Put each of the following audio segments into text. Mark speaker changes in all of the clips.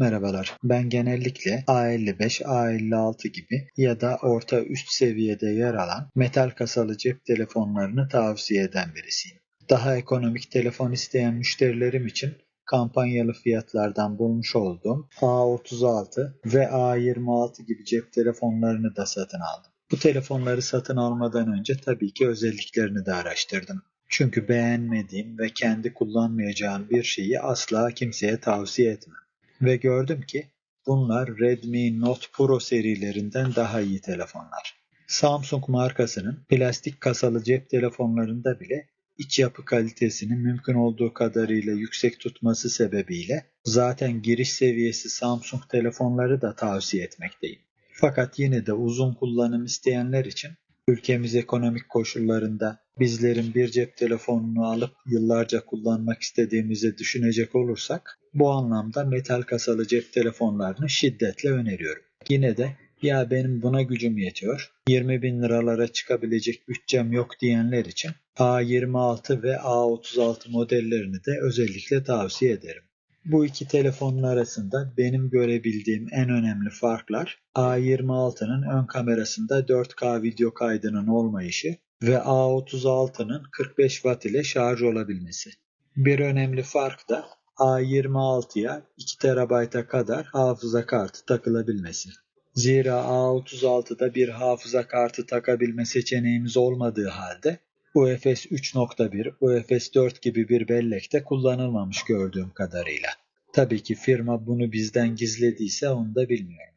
Speaker 1: Merhabalar. Ben genellikle A55, A56 gibi ya da orta üst seviyede yer alan metal kasalı cep telefonlarını tavsiye eden birisiyim. Daha ekonomik telefon isteyen müşterilerim için kampanyalı fiyatlardan bulmuş olduğum A36 ve A26 gibi cep telefonlarını da satın aldım. Bu telefonları satın almadan önce tabii ki özelliklerini de araştırdım. Çünkü beğenmediğim ve kendi kullanmayacağım bir şeyi asla kimseye tavsiye etmem. Ve gördüm ki bunlar Redmi Note Pro serilerinden daha iyi telefonlar. Samsung markasının plastik kasalı cep telefonlarında bile iç yapı kalitesini mümkün olduğu kadarıyla yüksek tutması sebebiyle zaten giriş seviyesi Samsung telefonları da tavsiye etmekteyim. Fakat yine de uzun kullanım isteyenler için ülkemiz ekonomik koşullarında bizlerin bir cep telefonunu alıp yıllarca kullanmak istediğimizi düşünecek olursak bu anlamda metal kasalı cep telefonlarını şiddetle öneriyorum. Yine de ya benim buna gücüm yetiyor, 20 bin liralara çıkabilecek bütçem yok diyenler için A26 ve A36 modellerini de özellikle tavsiye ederim. Bu iki telefonun arasında benim görebildiğim en önemli farklar A26'nın ön kamerasında 4K video kaydının olmayışı ve A36'nın 45 Watt ile şarj olabilmesi. Bir önemli fark da A26'ya 2 TB'a kadar hafıza kartı takılabilmesi. Zira A36'da bir hafıza kartı takabilme seçeneğimiz olmadığı halde UFS 3.1, UFS 4 gibi bir bellekte kullanılmamış gördüğüm kadarıyla. Tabii ki firma bunu bizden gizlediyse onu da bilmiyorum.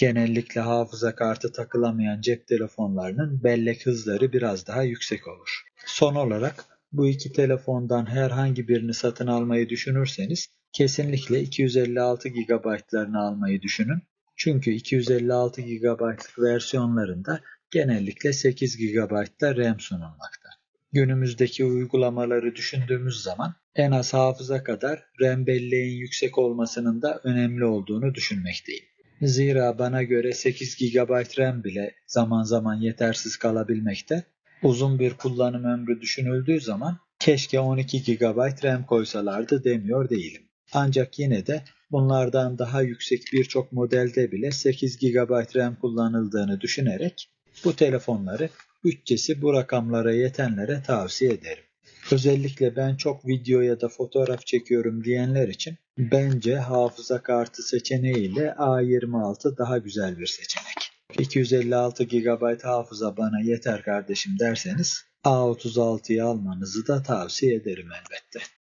Speaker 1: Genellikle hafıza kartı takılamayan cep telefonlarının bellek hızları biraz daha yüksek olur. Son olarak bu iki telefondan herhangi birini satın almayı düşünürseniz kesinlikle 256 GB'larını almayı düşünün. Çünkü 256 GB'lık versiyonlarında genellikle 8 GB'da RAM sunulmakta. Günümüzdeki uygulamaları düşündüğümüz zaman en az hafıza kadar RAM belleğin yüksek olmasının da önemli olduğunu düşünmekteyim. Zira bana göre 8 GB RAM bile zaman zaman yetersiz kalabilmekte. Uzun bir kullanım ömrü düşünüldüğü zaman keşke 12 GB RAM koysalardı demiyor değilim. Ancak yine de bunlardan daha yüksek birçok modelde bile 8 GB RAM kullanıldığını düşünerek bu telefonları bütçesi bu rakamlara yetenlere tavsiye ederim. Özellikle ben çok video ya da fotoğraf çekiyorum diyenler için bence hafıza kartı seçeneğiyle A26 daha güzel bir seçenek. 256 GB hafıza bana yeter kardeşim derseniz A36'yı almanızı da tavsiye ederim elbette.